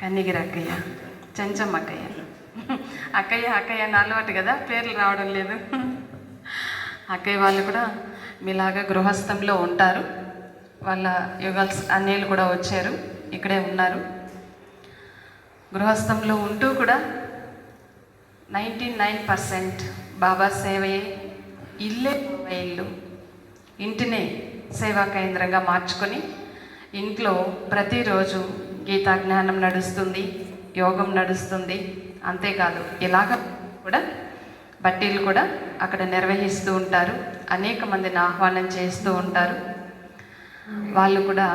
కన్నిగిరి అక్కయ్య చెంచమ్మ అక్కయ్య అక్కయ్య అక్కయ్య అని అలవాటు కదా పేర్లు రావడం లేదు. అక్కయ్య వాళ్ళు కూడా మీలాగా గృహస్థంలో ఉంటారు. వాళ్ళ యుగల్స్ అన్నయ్యలు కూడా వచ్చారు ఇక్కడే ఉన్నారు. గృహస్థంలో ఉంటూ కూడా నైంటీ నైన్ పర్సెంట్ బాబా సేవయే ఇల్లే ఇల్లు. ఇంటినే సేవా కేంద్రంగా మార్చుకొని ఇంట్లో ప్రతిరోజు గీతా జ్ఞానం నడుస్తుంది యోగం నడుస్తుంది. అంతేకాదు ఇలాగ కూడా బట్టీలు కూడా అక్కడ నిర్వహిస్తూ ఉంటారు. అనేక మందిని ఆహ్వానం చేస్తూ ఉంటారు. వాళ్ళు కూడా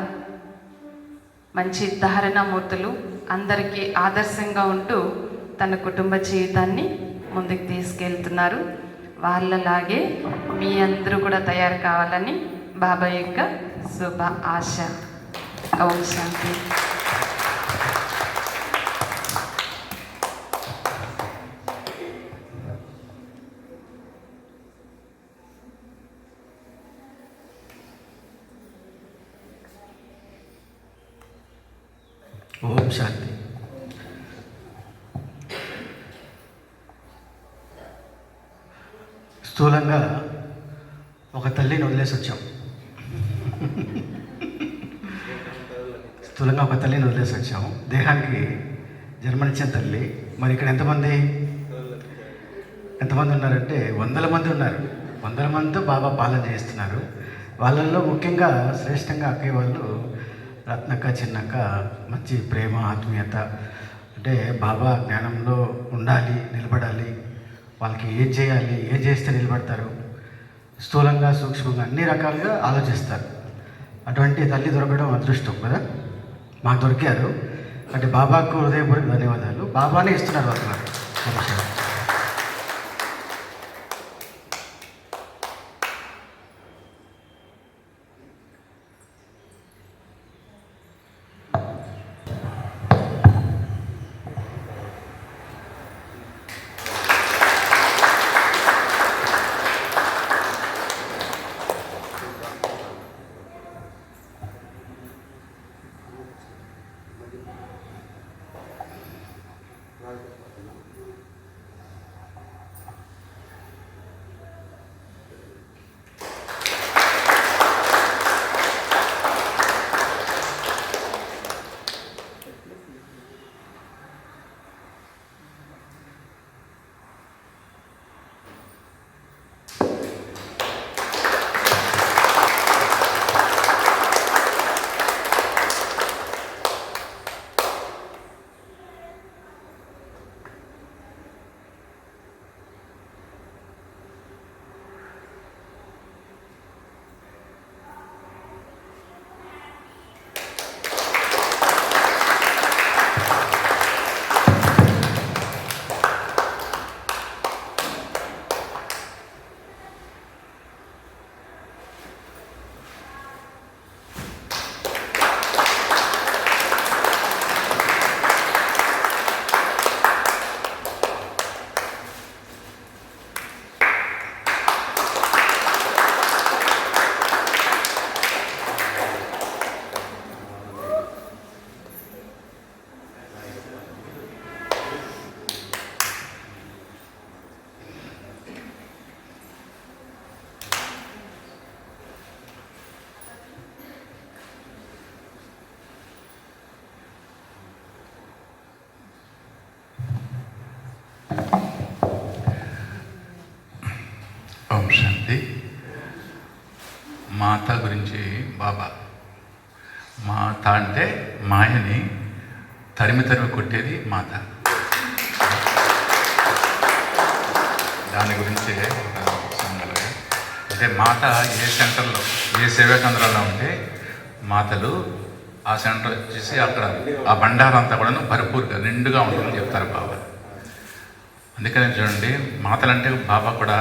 మంచి ధారణామూర్తులు. అందరికీ ఆదర్శంగా ఉంటూ తన కుటుంబ జీవితాన్ని ముందుకు తీసుకెళ్తున్నారు. వాళ్ళలాగే మీ అందరూ కూడా తయారు కావాలని బాబా యొక్క శుభ ఆశ. ఓం శాంతి ఓం శాంతి స్థూలంగా ఒక తల్లిని వదిలేసి వచ్చాం స్థూలంగా ఒక తల్లిని వదిలేసి వచ్చాము దేహానికి జన్మనిచ్చిన తల్లి. మరి ఇక్కడ ఎంతమంది? ఎంతమంది ఉన్నారంటే వందల మంది ఉన్నారు. వందల మందితో బాబా పాలన చేస్తున్నారు వాళ్ళల్లో ముఖ్యంగా శ్రేష్టంగా అక్కయ్య వాళ్ళు రత్నక్క చిన్నక్క మంచి ప్రేమ ఆత్మీయత. అంటే బాబా జ్ఞానంలో ఉండాలి నిలబడాలి. వాళ్ళకి ఏం చేయాలి ఏం చేస్తే నిలబడతారు స్థూలంగా సూక్ష్మంగా అన్ని రకాలుగా ఆలోచిస్తారు. అటువంటి తల్లి దొరకడం అదృష్టం కదా? మాకు దొరికారు. అంటే బాబాకు హృదయపూర్వక ధన్యవాదాలు. బాబానే ఇస్తున్నారు వాళ్ళు. మాత అంటే మాయని తరిమి తరిమి కొట్టేది మాత. దాని గురించి అంటే మాత ఏ సెంటర్లో ఏ సేవా కేంద్రంలో ఉంటే మాతలు ఆ సెంటర్ వచ్చేసి అక్కడ ఆ బండారం అంతా కూడా పరిపూర్తిగా నిండుగా ఉంటుందని చెప్తారు బాబా. అందుకని చూడండి మాతలంటే బాబా కూడా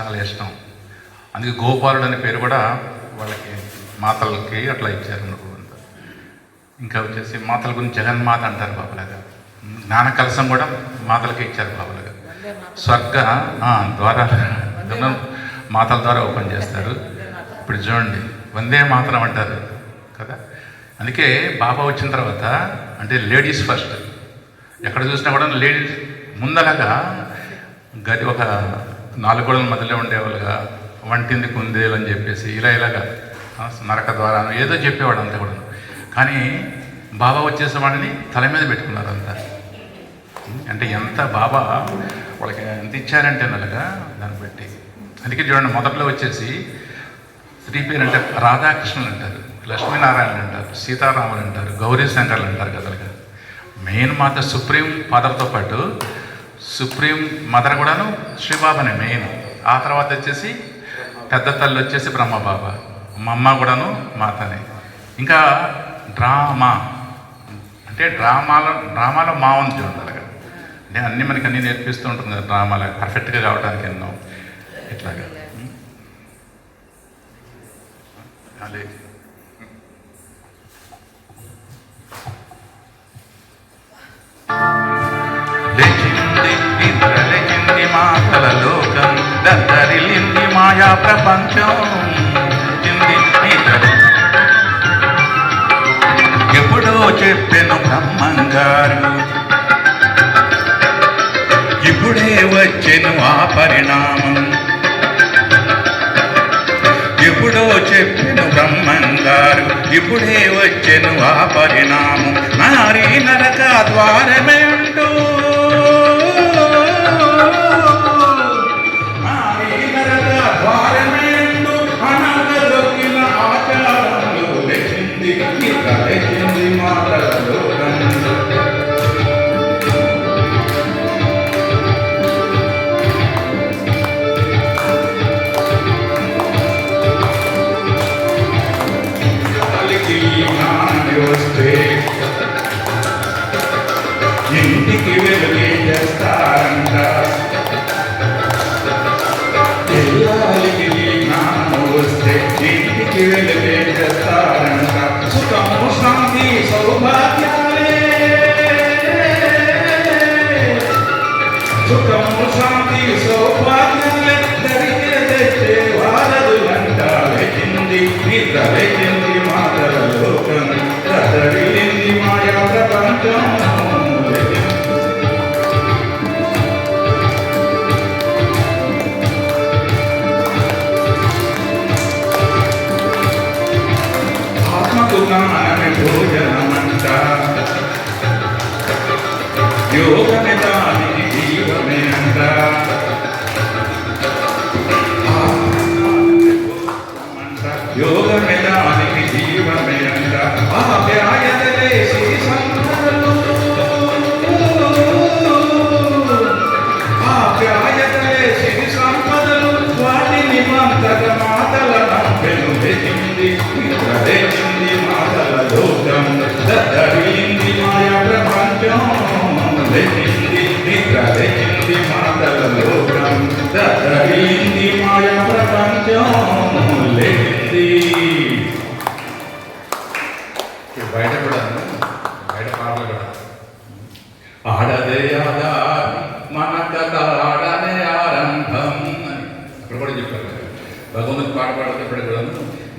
చాలా ఇష్టం. అందుకే గోపాలుడు అనే పేరు కూడా వాళ్ళకి మాతలకి అట్లా ఇచ్చారు ఇంకా వచ్చేసి మాతల గురించి జగన్మాత అంటారు బాబులాగా. జ్ఞాన కలసం కూడా మాతలకి ఇచ్చారు బాబులాగా. స్వర్గ దుర్గం మాతల ద్వారా ఓపెన్ చేస్తారు. ఇప్పుడు చూడండి వందే మాతరం అంటారు కదా. అందుకే బాబా వచ్చిన తర్వాత అంటే లేడీస్ ఫస్ట్. ఎక్కడ చూసినా కూడా లేడీస్ ముందలగా గది ఒక నాలుగు గోడల మధ్యలో ఉండేవాళ్ళుగా వంటింది కుందేలు అని చెప్పేసి ఇలా ఇలాగా నరక ద్వారా ఏదో చెప్పేవాడు అంతా కూడా కానీ బాబా వచ్చేసే వాడిని తల మీద పెట్టుకున్నారు అంతా. అంటే ఎంత బాబా వాళ్ళకి ఎంత ఇచ్చారంటే నలుగా దాన్ని బట్టి. అందుకే చూడండి మొదట్లో వచ్చేసి స్త్రీ పేరు అంటే రాధాకృష్ణులు అంటారు లక్ష్మీనారాయణ అంటారు సీతారాములు అంటారు గౌరీ శంకర్లు అంటారు కదలుగా మెయిన్ మాత సుప్రీం ఫాదర్తో పాటు సుప్రీం మదర్ కూడాను శ్రీబాబానే మెయిన్. ఆ తర్వాత వచ్చేసి పెద్ద తల్లి వచ్చేసి బ్రహ్మబాబా మా అమ్మ కూడాను మాతనే. ఇంకా డ్రామా. అంటే డ్రామాలో డ్రామాలో మా ఉంది చూడండి అంటే అన్నీ మనకి అన్నీ నేర్పిస్తూ ఉంటుంది కదా డ్రామాలో. పర్ఫెక్ట్గా కావడానికి ఎన్నో. ఇట్లాగా. అదే. మాయా ప్రపంచం. చెప్పెను బ్రహ్మంగారు. ఇప్పుడే వచ్చెను ఆ పరిణామం. ఎప్పుడో చెప్పెను బ్రహ్మంగారు ఇప్పుడే వచ్చెను ఆ పరిణామం. నారీ నరక ద్వారమే கீழ் வேண்டத்தான்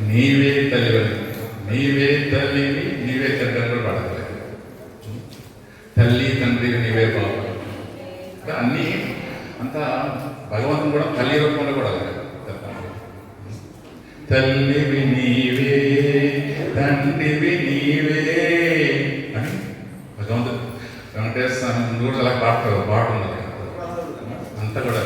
నీవే తల్లివని నీవే తల్లివి నీవే తండ్రి అని కూడా పాడతారు తల్లి తండ్రి నీవే బాబు అంటే అన్నీ అంతా భగవంతుడు కూడా తల్లి రూపంలో కూడా తల్లివి నీవే తండ్రివి నీవే అని భగవంతుడు వెంకటేశ్వర స్వామి కూడా అలా పాడతారు పాట ఉన్నది అంతా కూడా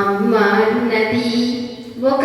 అమ్మ అన్నది ఒక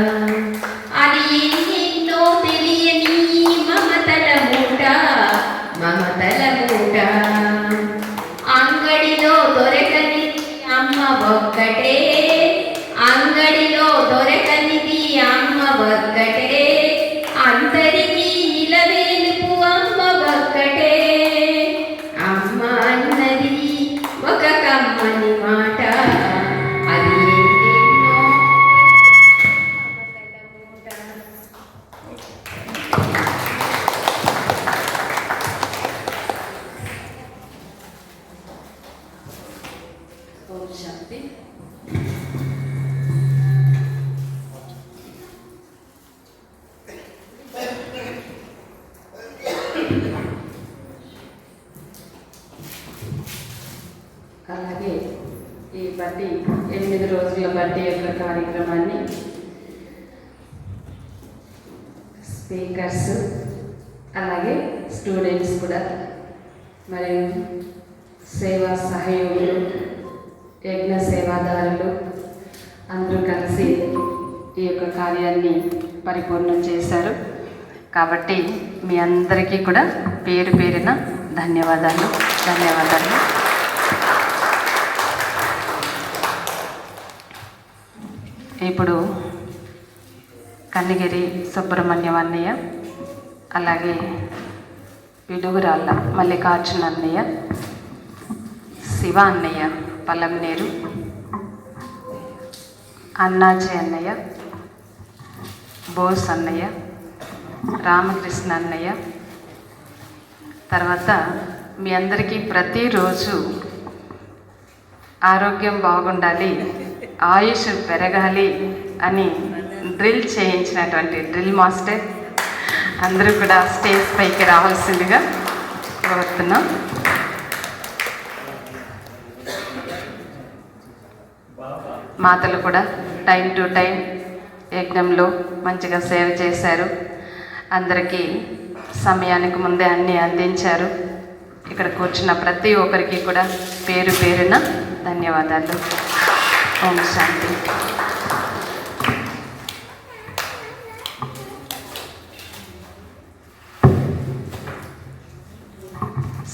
అలాగే ఈ బట్టి ఎనిమిది రోజుల బట్టి యొక్క కార్యక్రమాన్ని స్పీకర్స్ అలాగే స్టూడెంట్స్ కూడా మరియు సేవా సహయోగులు యజ్ఞ సేవాదారులు అందరూ కలిసి ఈ యొక్క కార్యాన్ని పరిపూర్ణం చేశారు. కాబట్టి మీ అందరికీ కూడా పేరు పేరిన ధన్యవాదాలు ధన్యవాదాలు. ఇప్పుడు కన్నిగిరి సుబ్రహ్మణ్యం అన్నయ్య అలాగే పిడుగురాళ్ళ మల్లికార్జున అన్నయ్య శివ అన్నయ్య పలంనేరు అన్నాజీ అన్నయ్య బోస్ అన్నయ్య రామకృష్ణ అన్నయ్య. తర్వాత మీ అందరికీ ప్రతిరోజు ఆరోగ్యం బాగుండాలి ఆయుష్ పెరగాలి అని డ్రిల్ చేయించినటువంటి డ్రిల్ మాస్టర్ అందరూ కూడా స్టేజ్ పైకి రావాల్సిందిగా కోరుతున్నాం. మాతలు కూడా టైం టు టైం యజ్ఞంలో మంచిగా సేవ చేశారు. అందరికీ సమయానికి ముందే అన్నీ అందించారు. ఇక్కడ కూర్చున్న ప్రతి ఒక్కరికి కూడా పేరు పేరున ధన్యవాదాలు. ఓం శాంతి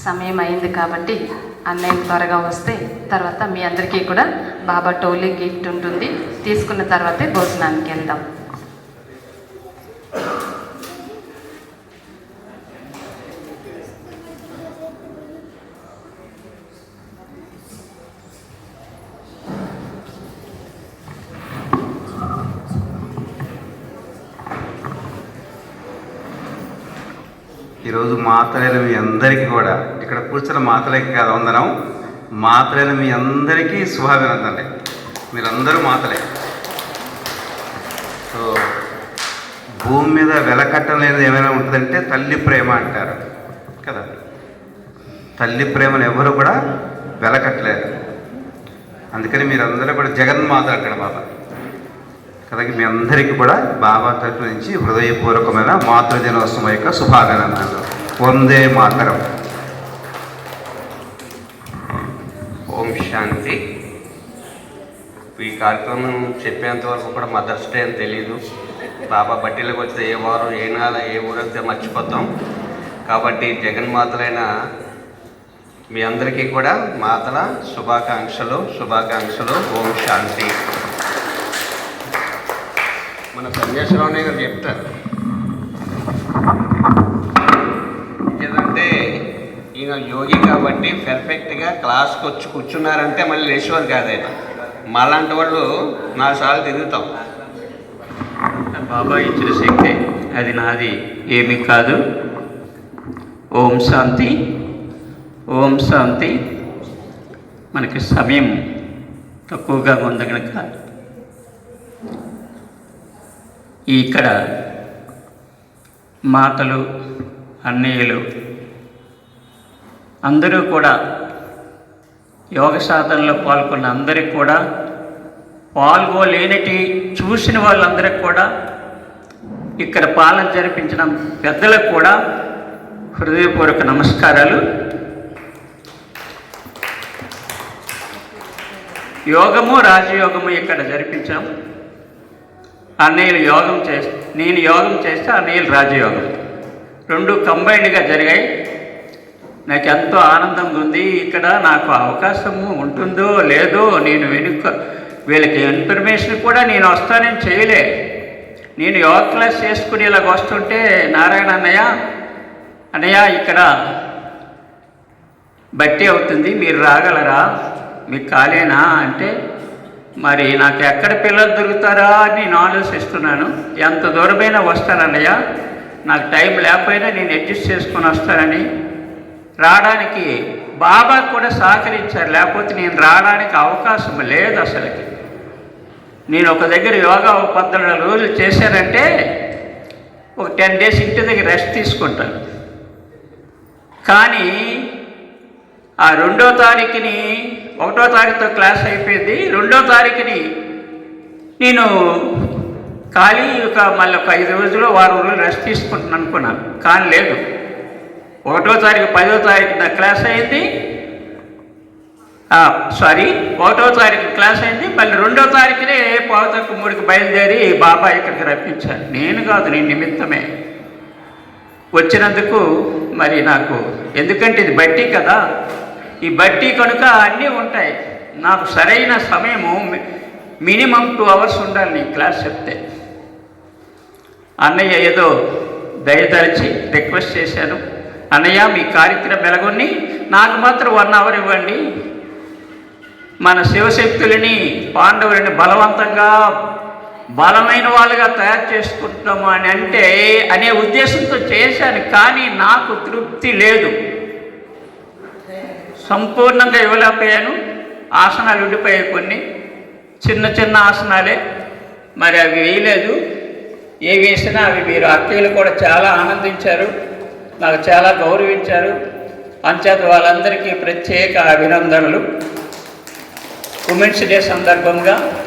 సమయం అయింది కాబట్టి అన్నయ్య త్వరగా వస్తే తర్వాత మీ అందరికీ కూడా బాబా టోలీ గిఫ్ట్ ఉంటుంది. తీసుకున్న తర్వాతే భోజనానికి వెళ్దాం. ఈరోజు మాతలేని మీ అందరికీ కూడా ఇక్కడ కూర్చున్న మాతలేకి కాదు వందనం. మాతలేని మీ అందరికీ శుభాభినందనలే. మీరందరూ మాతలే. సో భూమి మీద వెలకట్టం లేనిది ఏమైనా ఉంటుందంటే తల్లి ప్రేమ అంటారు. కదా? తల్లి ప్రేమను ఎవరు కూడా వెలకట్టలేరు అందుకని మీరందరూ కూడా జగన్మాత అంటాడు బాబా. కదా మీ అందరికీ కూడా బాబా తరపు నుంచి హృదయపూర్వకమైన మాతృదినోత్సవం యొక్క శుభాకాంక్షలు. వందే మాతరం. ఓం శాంతి. ఈ కార్యక్రమం చెప్పేంత వరకు కూడా మదర్స్ డే అని తెలీదు. బాబా బట్టీలకు వస్తే ఏ వారు ఏ నాల ఏ ఊరైతే మర్చిపోతాం. కాబట్టి జగన్మాతలైన మీ అందరికీ కూడా మాతల శుభాకాంక్షలు శుభాకాంక్షలు. ఓం శాంతి. మన సందేశంలోనే గారు చెప్తారు. ఏదంటే ఈయన యోగి కాబట్టి పెర్ఫెక్ట్గా క్లాస్కి వచ్చి కూర్చున్నారంటే మళ్ళీ లేచేవారు కాదు. ఆయన మాలాంటి వాళ్ళు నాలుగు సార్లు తిరుగుతాం. బాబా ఇచ్చిన శక్తి అది నాది ఏమీ కాదు. ఓం శాంతి ఓం శాంతి. మనకి సమయం తక్కువగా ఉంది కనుక ఇక్కడ మాతలు అన్నయ్యలు అందరూ కూడా యోగ సాధనలో పాల్గొన్న అందరికి కూడా పాల్గొలేనిటి చూసిన వాళ్ళందరికి కూడా ఇక్కడ పాలన జరిపించిన పెద్దలకు కూడా హృదయపూర్వక నమస్కారాలు. యోగము రాజయోగము ఇక్కడ జరిపించాం. ఆ నీళ్ళు యోగం చేస్తే నేను యోగం చేస్తే ఆ నీళ్ళు రాజయోగం. రెండు కంబైన్డ్గా జరిగాయి. నాకు ఎంతో ఆనందంగా ఉంది. ఇక్కడ నాకు అవకాశము ఉంటుందో లేదో నేను వెనుక వీళ్ళకి ఇన్ఫర్మేషన్ కూడా నేను వస్తానని చేయలే. నేను యోగా క్లాస్ చేసుకుని ఇలాగ వస్తుంటే నారాయణ అన్నయ్య అన్నయ్య ఇక్కడ బట్టి అవుతుంది. మీరు రాగలరా? మీకు కాలేనా అంటే మరి నాకు ఎక్కడ పిల్లలు దొరుకుతారా అని నేను ఆలోచిస్తున్నాను. ఎంత దూరమైనా వస్తానన్నయ్య నాకు టైం లేకపోయినా నేను అడ్జస్ట్ చేసుకొని వస్తానని. రావడానికి బాబా కూడా సహకరించారు లేకపోతే నేను రావడానికి అవకాశం లేదు అసలుకి. నేను ఒక దగ్గర యోగా ఒక పద్నాలుగు రోజులు చేశానంటే ఒక టెన్ డేస్ ఇంటి దగ్గర రెస్ట్ తీసుకుంటాను. కానీ ఆ రెండో తారీఖుని ఒకటో తారీఖుతో క్లాస్ అయిపోయింది. రెండో తారీఖుని నేను ఖాళీ ఒక మళ్ళీ ఒక ఐదు రోజులు వారం రోజులు రెస్ట్ తీసుకుంటాను అనుకున్నాను. కానీ లేదు. ఒకటో తారీఖు పదో తారీఖు నా క్లాస్ అయింది. సారీ ఒకటో తారీఖు క్లాస్ అయింది. మళ్ళీ రెండో తారీఖునే పావుతక్కు మూడుకి బయలుదేరి బాబా ఇక్కడికి రప్పించాను నేను కాదు నేను నిమిత్తమే. వచ్చినందుకు మరి నాకు ఎందుకంటే ఇది బట్టి కదా. ఈ బట్టి కనుక అన్నీ ఉంటాయి. నాకు సరైన సమయము మి- మినిమం టూ అవర్స్ ఉండాలి నీ క్లాస్ చెప్తే. అన్నయ్య ఏదో దయదరిచి రిక్వెస్ట్ చేశాను. అన్నయ్య మీ కార్యక్రమం వెలగొని నాకు మాత్రం వన్ అవర్ ఇవ్వండి. మన శివశక్తులని పాండవులని బలవంతంగా బలమైన వాళ్ళుగా తయారు చేసుకుంటున్నాము అని అంటే అనే ఉద్దేశంతో చేశాను. కానీ నాకు తృప్తి లేదు. సంపూర్ణంగా ఇవ్వలేకపోయాను. ఆసనాలు ఉండిపోయాయి కొన్ని. చిన్న చిన్న ఆసనాలే. మరి అవి వేయలేదు. ఏ వేసినా అవి మీరు అక్కయ్యలు కూడా చాలా ఆనందించారు. నాకు చాలా గౌరవించారు. అంచేత వాళ్ళందరికీ ప్రత్యేక అభినందనలు. ఉమెన్స్ డే సందర్భంగా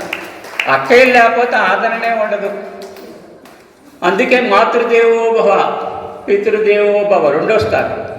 అక్కయ్యలు లేకపోతే ఆదరణే ఉండదు. అందుకే మాతృదేవో పితృదేవోభవ పితృదేవో భవ రెండో స్థానం.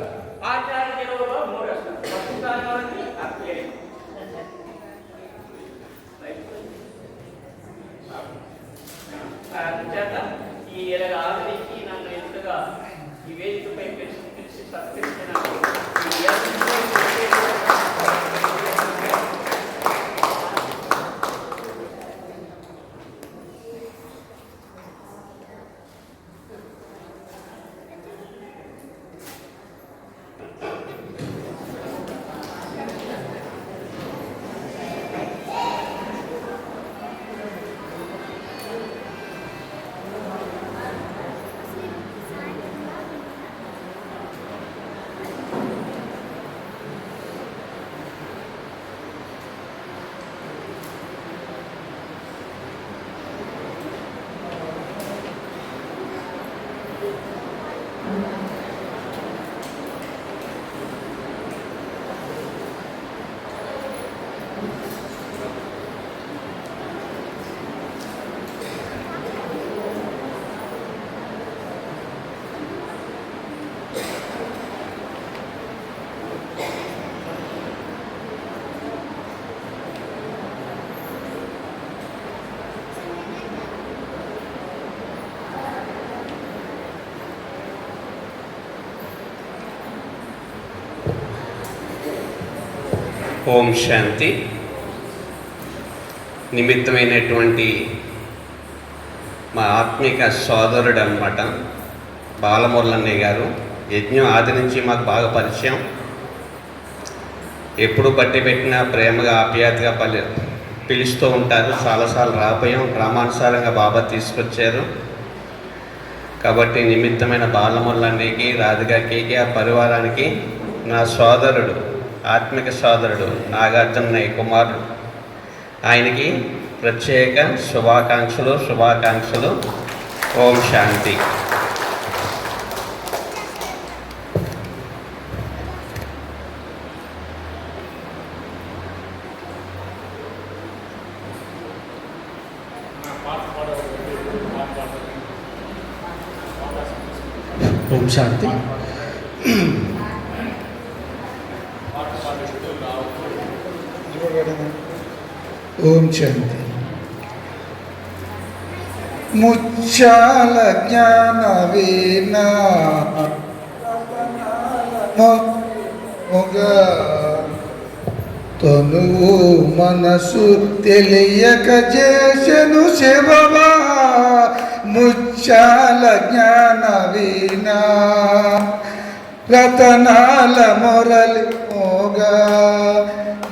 ఓం శాంతి. నిమిత్తమైనటువంటి మా ఆత్మిక సోదరుడు అనమాట బాలమురళన్నయ్య గారు. యజ్ఞం ఆది నుంచి మాకు బాగా పరిచయం. ఎప్పుడు బట్టి పెట్టినా ప్రేమగా ఆప్యాయతగా పలి పిలుస్తూ ఉంటారు. చాలాసార్లు రాపోయాం క్రమానుసారంగా బాబా తీసుకొచ్చారు. కాబట్టి నిమిత్తమైన బాలమురళన్నయ్యకి రాధికాకి ఆ పరివారానికి నా సోదరుడు. ఆత్మిక సోదరుడు నాగార్జునయ్య కుమారుడు. ఆయనకి ప్రత్యేక శుభాకాంక్షలు శుభాకాంక్షలు. ఓం శాంతి. ఓం శాంతి. ఓం శాంతి ముచ్చాల జ్ఞాన వీణా తనువు మనసు తెలియక చేసెను శివవా. ముచ్చాల జ్ఞాన వీణా రతనాల మొరలి మోగా.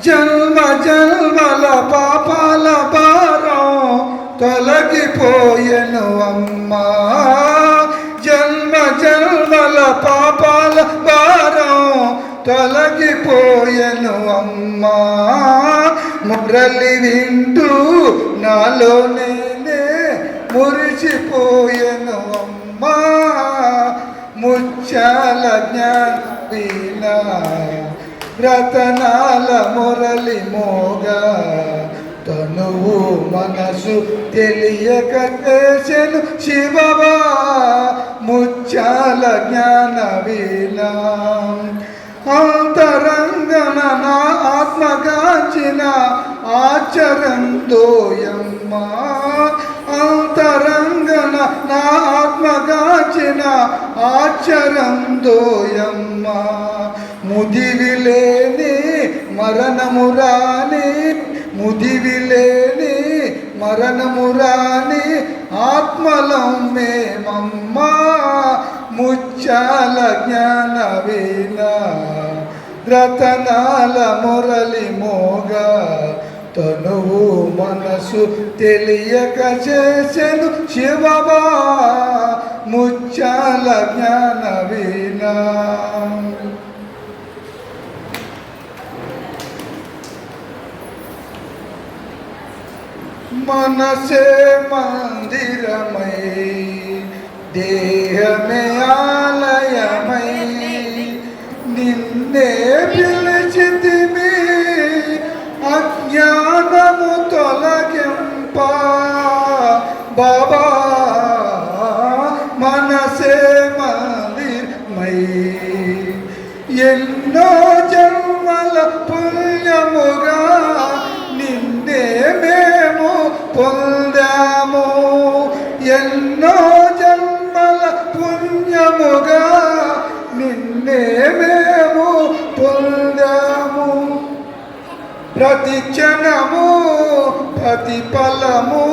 జన్మ జన్మల పాపాల భారం తొలగిపోయెను అమ్మా. జన్మ జన్మల పాపాల భారం తొలగిపోయెను అమ్మా. మురళి వింటూ నాలో నేనే మురిసిపోయెను అమ్మా. ముచ్చాల జ్ఞాన వీణ రతనాల మురళి మోగా. తనువు మనసు తెలియక చేసెను శివవా. ముచ్చాల జ్ఞాన వీణా. అంతరంగన నా ఆత్మగాంచిన ఆచరందోయమ్మా అంతరంగన నా ఆత్మగాంచిన ఆచరందోయమ్మా ముదివిలేని మరణమురాని ముదివిలేని మరణమురాని ఆత్మలం మేమమ్మా. ముచ్చాల జ్ఞాన వీణ రతనాల మురళి మోగా. తనువు మనసు తెలియక చేసెను శివబా ముచ్చాల జ్ఞాన వీణా. మనసే మందిరమై దేహమే ఆలయమై నిన్నే తొలగింప బాబా మనసే మందిరమై ఎన్నో జన్మల పుణ్యముగా నిన్నే మేము పొందాము. ఎన్నో జన్మల పుణ్యముగా నిన్నే మేము పొందాము. ప్రతి క్షణము ప్రతిఫలము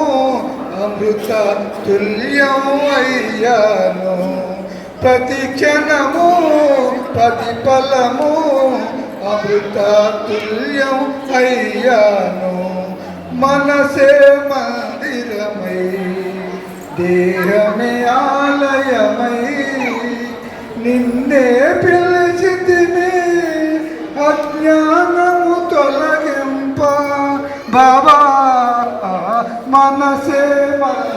అమృత తుల్యం అయ్యాను. ప్రతి క్షణము ప్రతిఫలము అమృత తుల్యం అయ్యాను. మనసే మందిరమై దేహమే ఆలయమై నిన్నే పిలిచితిని అజ్ఞానము తొలగింప. బాబా మనసే మన